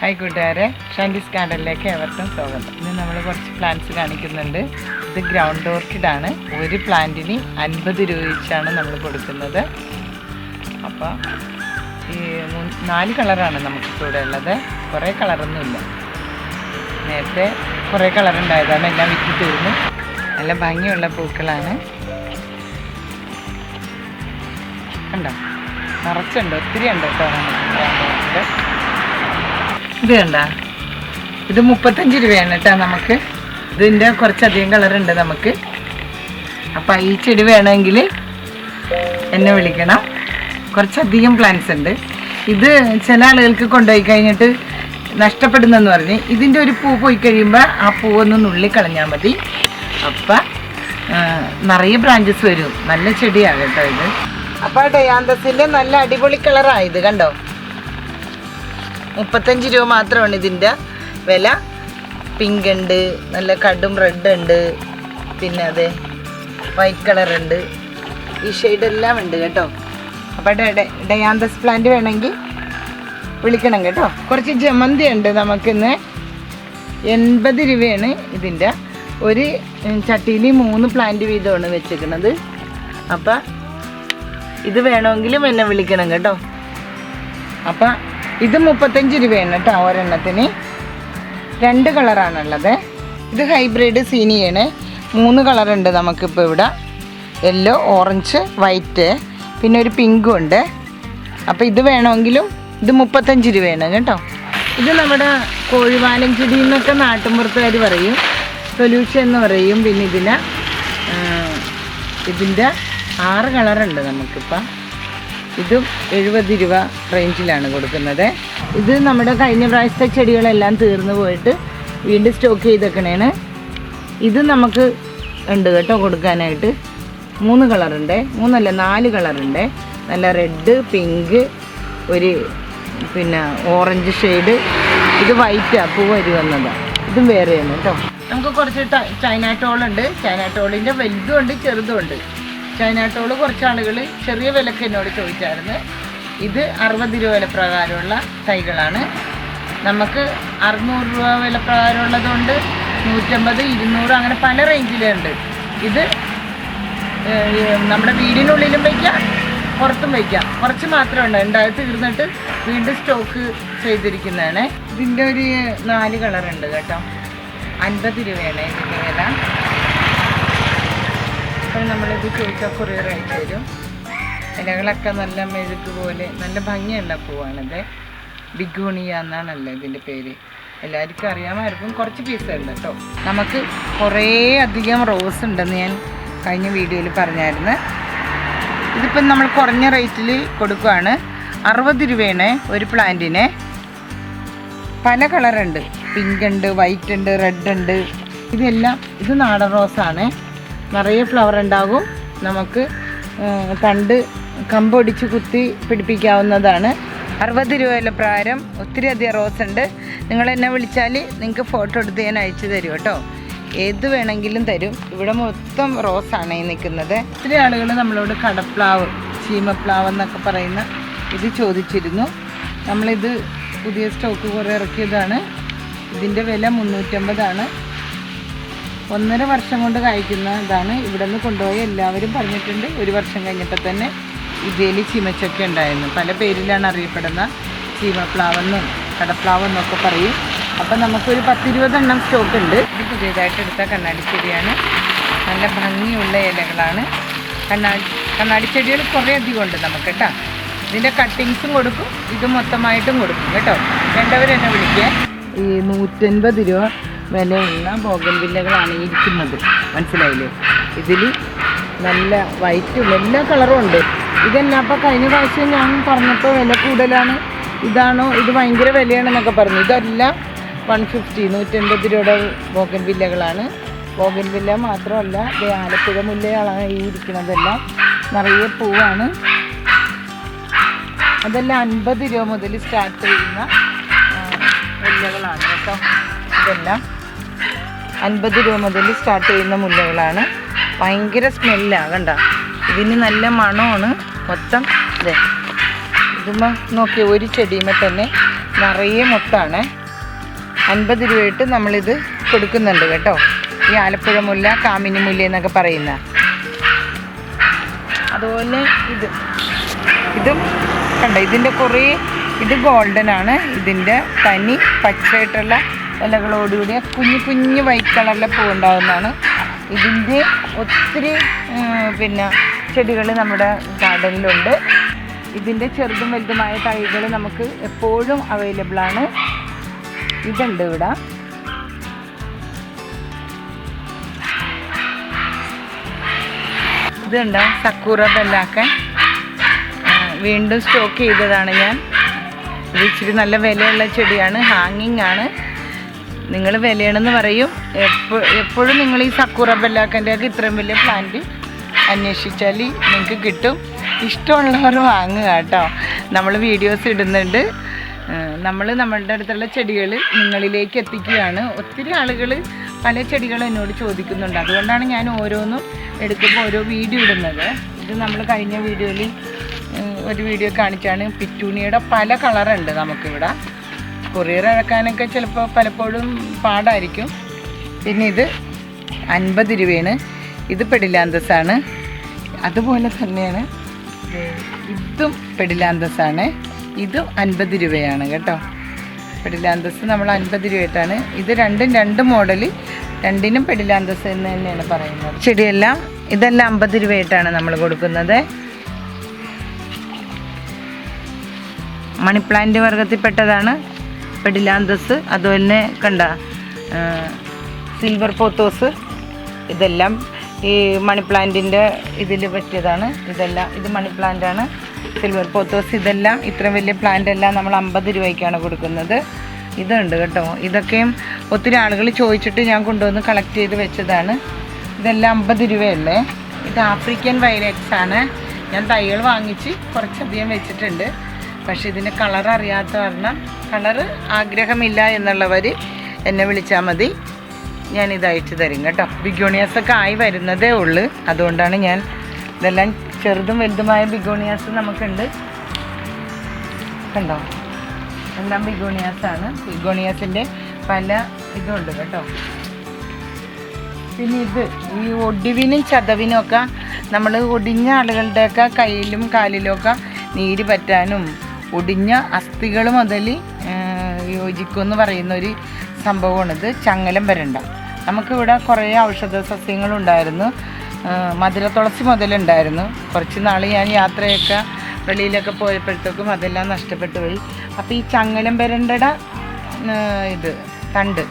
Hi കൂട്ടുകാരെ ഷാൻഡിസ് ഗാർഡനിലേക്ക് ഏവർക്കും സ്വാഗതം. ഇന്ന് നമ്മൾ കുറച്ച് പ്ലാന്റ്സ് കാണിക്കുന്നുണ്ട്. ഇത് ഗ്രൗണ്ട് ഓർക്കിഡ് ആണ്. ഒരു പ്ലാന്റിന് അൻപത് രൂപ വെച്ചാണ് നമ്മൾ കൊടുക്കുന്നത്. അപ്പോൾ ഈ നാല് കളറാണ് നമുക്കിപ്പോൾ ഇവിടെ ഉള്ളത്. കുറേ കളറൊന്നുമില്ല നേരത്തെ കുറേ കളറുണ്ടായതാണ് എല്ലാം വിറ്റ് തീർന്നു. നല്ല ഭംഗിയുള്ള പൂക്കളാണ്. കണ്ടോ? നിറച്ചുണ്ട് ഒത്തിരി ഉണ്ട് കേട്ടോ. നമുക്ക് ഇത് കണ്ട ഇത് മുപ്പത്തഞ്ച് രൂപയാണ് കേട്ടോ നമുക്ക്. ഇതിന്റെ കുറച്ചധികം കളറുണ്ട് നമുക്ക്. അപ്പം ഈ ചെടി വേണമെങ്കിൽ എന്നെ വിളിക്കണം. കുറച്ചധികം പ്ലാന്റ്സ് ഉണ്ട്. ഇത് ചില ആളുകൾക്ക് കൊണ്ടുപോയി കഴിഞ്ഞിട്ട് നഷ്ടപ്പെടുന്നെന്ന് പറഞ്ഞ് ഇതിന്റെ ഒരു പൂ പോയി കഴിയുമ്പോൾ ആ പൂ ഒന്ന് നുള്ളി കളഞ്ഞാൽ മതി. അപ്പം നിറയെ ബ്രാഞ്ചസ് വരും. നല്ല ചെടിയാണ് കേട്ടോ ഇത്. അപ്പോൾ ഡയാന്തസിന്റെ നല്ല അടിപൊളി കളറായത് കണ്ടോ? മുപ്പത്തഞ്ച് രൂപ മാത്രമാണ് ഇതിന്റെ വില. പിങ്ക് ഉണ്ട് നല്ല കടും റെഡ് ഉണ്ട് പിന്നെ അതെ വൈറ്റ് കളർ ഉണ്ട്. ഈ എല്ലാം ഉണ്ട് കേട്ടോ. അപ്പോൾ ഡയാന്തസ് പ്ലാന്റ് വേണമെങ്കിൽ വിളിക്കണം കേട്ടോ. കുറച്ച് ജമന്തി ഉണ്ട് നമുക്കിന്ന്. എൺപത് രൂപയാണ് ഇതിന്റെ. ഒരു ചട്ടിയിൽ മൂന്ന് പ്ലാന്റ് വീതമാണ് വെച്ചിരിക്കുന്നത്. അപ്പം ഇത് വേണമെങ്കിലും എന്നെ വിളിക്കണം കേട്ടോ. അപ്പം ഇത് മുപ്പത്തഞ്ച് രൂപയാണ് കേട്ടോ ഒരെണ്ണത്തിന്. രണ്ട് കളറാണുള്ളത്. ഇത് ഹൈബ്രിഡ് സീനിയാണ്. മൂന്ന് കളറുണ്ട് നമുക്കിപ്പോൾ ഇവിടെ. യെല്ലോ ഓറഞ്ച് വൈറ്റ് പിന്നെ ഒരു പിങ്കും ഉണ്ട്. അപ്പോൾ ഇത് വേണമെങ്കിലും ഇത് മുപ്പത്തഞ്ച് രൂപയാണ് കേട്ടോ. ഇത് നമ്മുടെ കോഴിവാലൻ ചെടി എന്നൊക്കെ നാട്ടുമ്പുറത്തുകാർ പറയും. സൊല്യൂഷൻ എന്ന് പറയും. പിന്നെ ഇതിന് ഇതിന്റെ ആറ് കളറുണ്ട് നമുക്കിപ്പം. ഇതും എഴുപത് രൂപ റേഞ്ചിലാണ് കൊടുക്കുന്നത്. ഇത് നമ്മുടെ കഴിഞ്ഞ പ്രാവശ്യത്തെ ചെടികളെല്ലാം തീർന്നു പോയിട്ട് വീണ്ടും സ്റ്റോക്ക് ചെയ്തേക്കണേണ്. ഇത് നമുക്ക് ഉണ്ട് കേട്ടോ കൊടുക്കാനായിട്ട്. മൂന്ന് കളറുണ്ട്. മൂന്നല്ല നാല് കളറുണ്ട്. നല്ല റെഡ് പിങ്ക് ഒരു പിന്നെ ഓറഞ്ച് ഷെയ്ഡ്. ഇത് വൈറ്റാണ് പൂ വരി വന്നതാണ് ഇതും വേറെയാണ് കേട്ടോ. നമുക്ക് കുറച്ച് ചൈന ടോളുണ്ട്. ചൈന ടോളിന്റെ വലുതും ഉണ്ട് ചെറുതും ഉണ്ട്. ചൈന കുറച്ച് ആളുകൾ ചെറിയ വിലക്ക് എന്നോട് ചോദിച്ചായിരുന്നു. ഇത് അറുപത് രൂപ വില പ്രകാരമുള്ള തൈകളാണ്. നമുക്ക് അറുന്നൂറ് രൂപ വില പ്രകാരമുള്ളതുകൊണ്ട് നൂറ്റമ്പത് ഇരുന്നൂറ് അങ്ങനെ പല റേഞ്ചിലുണ്ട്. ഇത് നമ്മുടെ വീടിനുള്ളിലും വയ്ക്കാം പുറത്തും വയ്ക്കാം. കുറച്ച് മാത്രമേ ഉണ്ട് ഉണ്ടായി തീർന്നിട്ട് വീണ്ടും സ്റ്റോക്ക് ചെയ്തിരിക്കുന്നതാണ്. ഇതിന്റെ ഒരു നാല് കളറുണ്ട് കേട്ടോ. അൻപത് രൂപയാണ് ഇതിന്റെ വില. അപ്പോൾ നമ്മളിത് ചോദിച്ചാൽ കൊറിയർ അയച്ചു ഇലകളൊക്കെ നല്ല മെഴുക്ക് പോലെ നല്ല ഭംഗിയുള്ള പൂവാണിത്. ബിഗോണിയ എന്നാണല്ലോ ഇതിന്റെ പേര്. എല്ലാവർക്കും അറിയാമായിരിക്കും. കുറച്ച് പീസ് ഉണ്ട് കേട്ടോ. നമുക്ക് കുറേ അധികം റോസ് ഉണ്ടെന്ന് ഞാൻ കഴിഞ്ഞ വീഡിയോയിൽ പറഞ്ഞായിരുന്നു. ഇതിപ്പം നമ്മൾ കുറഞ്ഞ റേറ്റിൽ കൊടുക്കുകയാണ് അറുപത് രൂപയാണ് ഒരു പ്ലാന്റിന് പല കളറുണ്ട് പിങ്ക് ഉണ്ട് വൈറ്റ് ഉണ്ട് റെഡ് ഉണ്ട്. ഇതെല്ലാം ഇത് നാടൻ റോസാണ് നിറയെ ഫ്ലവർ ഉണ്ടാകും. നമുക്ക് കണ്ട് കമ്പൊടിച്ച് കുത്തി പിടിപ്പിക്കാവുന്നതാണ്. അറുപത് രൂപയിലെ പ്രാരം ഒത്തിരി അധികം റോസ് ഉണ്ട്. നിങ്ങൾ എന്നെ വിളിച്ചാൽ നിങ്ങൾക്ക് ഫോട്ടോ എടുത്ത് ഞാൻ അയച്ചു തരും കേട്ടോ. ഏത് വേണമെങ്കിലും തരും. ഇവിടെ മൊത്തം റോസാണ് ഈ നിൽക്കുന്നത്. ഒത്തിരി ആളുകൾ നമ്മളോട് കടപ്ലാവ് ചീമപ്ലാവ് എന്നൊക്കെ പറയുന്ന ഇത് ചോദിച്ചിരുന്നു. നമ്മളിത് പുതിയ സ്റ്റോക്ക് കുറേ ഇറക്കിയതാണ്. ഇതിന്റെ വില മുന്നൂറ്റമ്പതാണ്. ഒന്നര വർഷം കൊണ്ട് കായ്ക്കുന്ന ഇതാണ്. ഇവിടെ നിന്ന് കൊണ്ടുപോയി എല്ലാവരും പറഞ്ഞിട്ടുണ്ട്. ഒരു വർഷം കഴിഞ്ഞപ്പോൾ തന്നെ ഇതേലി ചീമച്ചൊക്കെ ഉണ്ടായിരുന്നു. പല പേരിലാണ് അറിയപ്പെടുന്ന ചീമപ്ലാവെന്നും കടപ്ലാവെന്നൊക്കെ പറയും. അപ്പം നമുക്കൊരു പത്തിരുപതെണ്ണം സ്റ്റോക്ക് ഉണ്ട്. ഇത് പുതിയതായിട്ട് എടുത്ത കണ്ണാടിച്ചെടിയാണ് നല്ല ഭംഗിയുള്ള ഇലകളാണ്. കണ്ണാടി കണ്ണാടിച്ചെടികൾ കുറേ അധികം ഉണ്ട് നമുക്ക് കേട്ടോ. ഇതിന്റെ കട്ടിങ്സും കൊടുക്കും. ഇത് മൊത്തമായിട്ടും കൊടുക്കും കേട്ടോ. വേണ്ടവരെന്നെ വിളിക്കുക. ഈ നൂറ്റൻപത് രൂപ വിലയുള്ള ബോഗൻവില്ലകളാണ് ഇരിക്കുന്നത്. മനസ്സിലായില്ലേ? ഇതിൽ നല്ല വൈറ്റും എല്ലാ കളറും ഉണ്ട്. ഇതെല്ലാം അപ്പോൾ കഴിഞ്ഞ പ്രാവശ്യം ഞാൻ പറഞ്ഞപ്പോൾ വില കൂടുതലാണ്. ഇതാണോ? ഇത് ഭയങ്കര വിലയാണെന്നൊക്കെ പറഞ്ഞു. ഇതെല്ലാം വൺ ഫിഫ്റ്റി നൂറ്റൻപത് രൂപയുടെ ബോഗൻവില്ലകളാണ് ബോഗൻവില്ല മാത്രമല്ല ദേ ആലപ്പുഴ മുല്ലയാണ് ഈ ഇരിക്കുന്നതെല്ലാം. നിറയെ പൂവാണ്. അതെല്ലാം അൻപത് രൂപ മുതൽ സ്റ്റാർട്ട് ചെയ്യുന്ന മുല്ലകളാണ് കേട്ടോ. ഇതെല്ലാം. അൻപത് രൂപ മുതൽ സ്റ്റാർട്ട് ചെയ്യുന്ന മുല്ലകളാണ്. ഭയങ്കര സ്മെല്ലാണ് കണ്ട? ഇതിന് നല്ല മണമാണ്. മൊത്തം ഇത് ഇതുമ്പോൾ നോക്കി ഒരു ചെടിയുമ്പോൾ തന്നെ നിറയെ മൊത്തമാണ് അൻപത് രൂപയിട്ട് നമ്മളിത് കൊടുക്കുന്നുണ്ട് കേട്ടോ. ഈ ആലപ്പുഴ മുല്ല കാമിനി മുല്ല എന്നൊക്കെ പറയുന്ന. അതുപോലെ ഇത്. ഇതും കണ്ട ഇതിന്റെ കുറേ ഇത് ഗോൾഡൻ ആണ്. ഇതിന്റെ തനി പച്ചയായിട്ടുള്ള ഇലകളോടുകൂടിയ കുഞ്ഞു കുഞ്ഞു വൈറ്റ് കളറിലെ പൂ ഉണ്ടാകുന്നതാണ് ഇതിന്റെ ഒത്തിരി പിന്നെ ചെടികൾ നമ്മുടെ ഗാർഡനിലുണ്ട് ഇതിന്റെ ചെറുതും വലുതുമായ തൈകൾ നമുക്ക് എപ്പോഴും അവൈലബിൾ ആണ്. ഇതുണ്ട് ഇവിടെ. ഇതുണ്ട് സക്കൂറ ബെല്ലാക്കൻ വീണ്ടും സ്റ്റോക്ക് ചെയ്തതാണ് ഞാൻ. ഇത് ഇച്ചിരി നല്ല വിലയുള്ള ചെടിയാണ് ഹാങ്ങിങ് ആണ്. നിങ്ങൾ വിലയാണെന്ന് പറയും. എപ്പോ എപ്പോഴും നിങ്ങൾ ഈ സക്കൂറ ബെല്ലാക്കന്റെ ഒക്കെ ഇത്രയും വലിയ പ്ലാന്റ് അന്വേഷിച്ചാൽ നിങ്ങൾക്ക് കിട്ടും. ഇഷ്ടമുള്ളവർ വാങ്ങുക കേട്ടോ. നമ്മൾ വീഡിയോസ് ഇടുന്നുണ്ട്. നമ്മൾ നമ്മളുടെ അടുത്തുള്ള ചെടികൾ നിങ്ങളിലേക്ക് എത്തിക്കുകയാണ്. ഒത്തിരി ആളുകൾ പല ചെടികളും എന്നോട് ചോദിക്കുന്നുണ്ട്. അതുകൊണ്ടാണ് ഞാൻ ഓരോന്നും എടുക്കുമ്പോൾ ഓരോ വീഡിയോ ഇടുന്നത്. ഇത് നമ്മൾ കഴിഞ്ഞ വീഡിയോയിൽ ഒരു വീഡിയോ കാണിച്ചാണ്. പിറ്റൂണിയുടെ പല കളറുണ്ട് നമുക്കിവിടെ. കൊറിയർ ഇറക്കാനൊക്കെ ചിലപ്പോൾ പലപ്പോഴും പാടായിരിക്കും. പിന്നെ ഇത് അൻപത് രൂപയാണ്. ഇത് പെഡിലാന്തസ് ആണ് അതുപോലെ തന്നെയാണ് ഇതും പെഡിലാന്തസ് ആണ് ഇതും അൻപത് രൂപയാണ് കേട്ടോ. പെടിലാന്തസ് നമ്മൾ അൻപത് രൂപയായിട്ടാണ് ഇത് രണ്ടും രണ്ട് മോഡൽ രണ്ടിനും പെടിലാന്തസ് എന്ന് തന്നെയാണ് പറയുന്നത്. ചെടിയെല്ലാം ഇതെല്ലാം അമ്പത് രൂപയായിട്ടാണ് നമ്മൾ കൊടുക്കുന്നത്. മണിപ്ലാന്റ് വർഗത്തിൽപ്പെട്ടതാണ്. പെഡിലാന്തസ് അതുപോലെ തന്നെ കണ്ട സിൽവർ പോത്തോസ് ഇതെല്ലാം ഈ മണി പ്ലാന്റിന്റെ ഇതിൽ പറ്റിയതാണ്. ഇതെല്ലാം ഇത് മണി പ്ലാന്റാണ് സിൽവർ പോത്തോസ് ഇതെല്ലാം ഇത്ര വലിയ പ്ലാന്റ് എല്ലാം നമ്മൾ അമ്പത് രൂപയ്ക്കാണ് കൊടുക്കുന്നത്. ഇതുണ്ട് കേട്ടോ. ഇതൊക്കെയും ഒത്തിരി ആളുകൾ ചോദിച്ചിട്ട് ഞാൻ കൊണ്ടുവന്ന് കളക്ട് ചെയ്ത് വെച്ചതാണ്. ഇതെല്ലാം അമ്പത് രൂപയല്ലേ? ഇത് ആഫ്രിക്കൻ വൈലറ്റ്സ് ആണ്. ഞാൻ തൈകൾ വാങ്ങിച്ച് കുറച്ചധികം വെച്ചിട്ടുണ്ട്. പക്ഷേ ഇതിന് കളർ അറിയാത്ത കാരണം കളർ ആഗ്രഹമില്ല എന്നുള്ളവർ എന്നെ വിളിച്ചാൽ മതി. ഞാൻ ഇത് തരും കേട്ടോ. ബിഗോണിയാസ് ഒക്കെ ആയി വരുന്നതേ ഉള്ളൂ. അതുകൊണ്ടാണ് ഞാൻ ഇതെല്ലാം ചെറുതും വലുതുമായ ബിഗോണിയാസ് നമുക്കുണ്ട്. കണ്ടോ? എല്ലാം ബിഗോണിയാസ് ആണ് ബിഗോണിയാസിന്റെ പല ഇതുണ്ട് കേട്ടോ. പിന്നെ ഇത് ഈ ഒടിവിനും ചതവിനും ഒക്കെ നമ്മൾ ഒടിഞ്ഞ ആളുകളുടെയൊക്കെ കയ്യിലും കാലിലും ഒക്കെ നീര് പറ്റാനും ഒടിഞ്ഞ അസ്ഥികൾ മുതൽ യോജിക്കുമെന്ന് പറയുന്ന ഒരു സംഭവമാണിത്. ചങ്ങലം വരണ്ട. നമുക്കിവിടെ കുറേ ഔഷധ സസ്യങ്ങളുണ്ടായിരുന്നു. മധുരത്തുളസി മധുര തുളസി മുതലുണ്ടായിരുന്നു. കുറച്ച് നാൾ ഞാൻ യാത്രയൊക്കെ വെളിയിലൊക്കെ പോയപ്പോഴത്തേക്കും അതെല്ലാം നഷ്ടപ്പെട്ടു പോയി. അപ്പോൾ ഈ ചങ്ങലം വരണ്ടട ഇത് തണ്ട്.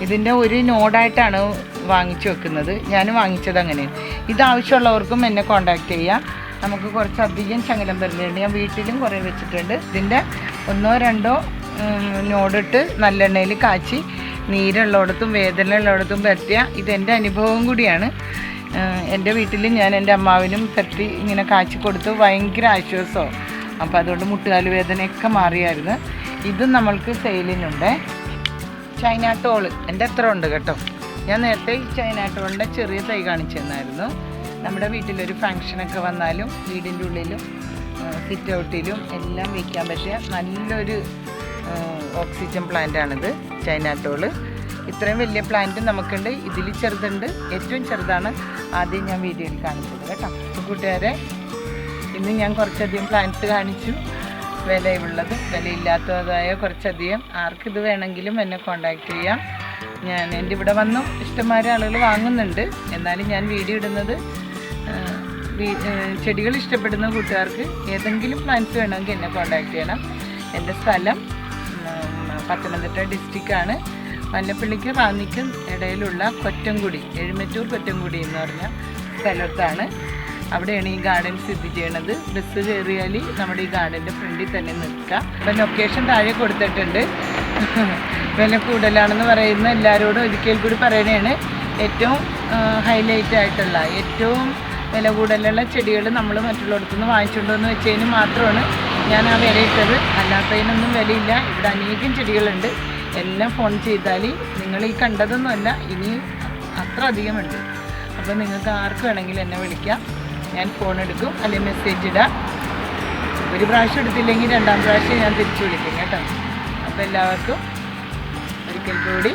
ഇതിന്റെ ഒരു നോഡായിട്ടാണ് വാങ്ങിച്ചു വെക്കുന്നത്. ഞാൻ വാങ്ങിച്ചത് അങ്ങനെയാണ് ഇത് ആവശ്യമുള്ളവർക്കും എന്നെ കോണ്ടാക്ട് ചെയ്യാം. നമുക്ക് കുറച്ച് കുറച്ചധികം ചങ്ങലം വരുന്നുണ്ട്. ഞാൻ വീട്ടിലും കുറേ വെച്ചിട്ടുണ്ട്. ഇതിന്റെ ഒന്നോ രണ്ടോ നോടിട്ട് നല്ലെണ്ണയിൽ കാച്ചി നീരുള്ളിടത്തും വേദന ഉള്ളിടത്തും പറ്റിയ ഇതെന്റെ അനുഭവം കൂടിയാണ്. എന്റെ വീട്ടിൽ ഞാൻ എന്റെ അമ്മാവിനും പറ്റി ഇങ്ങനെ കാച്ചി കൊടുത്ത് ഭയങ്കര ആശ്വാസമാണ് അപ്പോൾ അതുകൊണ്ട് മുട്ടുകാൽ വേദനയൊക്കെ മാറിയായിരുന്നു. ഇതും നമ്മൾക്ക് സെയിലിനുണ്ട്. ചൈന എന്റെ എത്ര ഉണ്ട് കേട്ടോ. ഞാൻ നേരത്തെ ഈ ചൈന ടോളിന്റെ ചെറിയ തൈ കാണിച്ചു തന്നായിരുന്നു. നമ്മുടെ വീട്ടിലൊരു ഫങ്ഷനൊക്കെ വന്നാലും വീടിന്റെ ഉള്ളിലും സിറ്റ് ഔട്ടിലും എല്ലാം വയ്ക്കാൻ പറ്റിയ നല്ലൊരു ഓക്സിജൻ പ്ലാന്റാണിത് ചൈന ടോൾ ഇത്രയും വലിയ പ്ലാന്റ് നമുക്കുണ്ട്. ഇതിൽ ചെറുതുണ്ട്. ഏറ്റവും ചെറുതാണ് ആദ്യം ഞാൻ വീഡിയോയിൽ കാണിച്ചത് കേട്ടോ. കൂട്ടുകാരെ ഇന്ന് ഞാൻ കുറച്ചധികം പ്ലാന്റ്സ് കാണിച്ചു. വിലയുള്ളതും വിലയില്ലാത്തതായ കുറച്ചധികം. ആർക്കിത് വേണമെങ്കിലും എന്നെ കോണ്ടാക്ട് ചെയ്യാം. ഞാൻ എന്റെ ഇവിടെ വന്നു. ഇഷ്ടംമാരെ ആളുകൾ വാങ്ങുന്നുണ്ട്. എന്നാലും ഞാൻ വീഡിയോ ഇടുന്നത് ചെടികൾ ഇഷ്ടപ്പെടുന്ന കൂട്ടുകാർക്ക് ഏതെങ്കിലും പ്ലാന്റ്സ് വേണമെങ്കിൽ എന്നെ കോണ്ടാക്ട് ചെയ്യണം. എന്റെ സ്ഥലം പത്തനംതിട്ട ഡിസ്ട്രിക്റ്റാണ് വല്ലപ്പള്ളിക്ക് റാന്നിക്കും ഇടയിലുള്ള കൊറ്റംകുടി എഴുമറ്റൂർ കൊറ്റംകുടി എന്ന് പറഞ്ഞ സ്ഥലത്താണ്. അവിടെയാണ് ഈ ഗാർഡൻ സ്ഥിതി ചെയ്യണത്. ബസ് കയറിയാൽ നമ്മുടെ ഈ ഗാർഡന്റെ ഫ്രണ്ടിൽ തന്നെ നിൽക്കാം അപ്പം ലൊക്കേഷൻ താഴെ കൊടുത്തിട്ടുണ്ട്. വില കൂടുതലാണെന്ന് പറയുന്ന എല്ലാവരോടും ഒരിക്കൽ കൂടി പറയണതാണ് ഏറ്റവും ഹൈലൈറ്റ് ആയിട്ടുള്ള ഏറ്റവും വില കൂടുതലുള്ള ചെടികൾ നമ്മൾ മറ്റുള്ളിടത്തു നിന്ന് വാങ്ങിച്ചുകൊണ്ടുവന്ന് വെച്ചതിന് മാത്രമാണ് ഞാൻ ആ വില ഇട്ടത്. അല്ലാത്തതിനൊന്നും വിലയില്ല. ഇവിടെ അനേകം ചെടികളുണ്ട്. എല്ലാം ഫോൺ ചെയ്താൽ നിങ്ങൾ ഈ കണ്ടതൊന്നുമല്ല ഇനി അത്ര അധികമുണ്ട് അപ്പോൾ നിങ്ങൾക്ക് ആർക്ക് വേണമെങ്കിലും എന്നെ വിളിക്കാം. ഞാൻ ഫോൺ എടുക്കും. അല്ലെങ്കിൽ മെസ്സേജ് ഇടാം. ഒരു പ്രാവശ്യം എടുത്തില്ലെങ്കിൽ രണ്ടാം പ്രാവശ്യം ഞാൻ തിരിച്ചു വിളിക്കും കേട്ടോ. അപ്പോൾ എല്ലാവർക്കും ഒരിക്കൽ കൂടി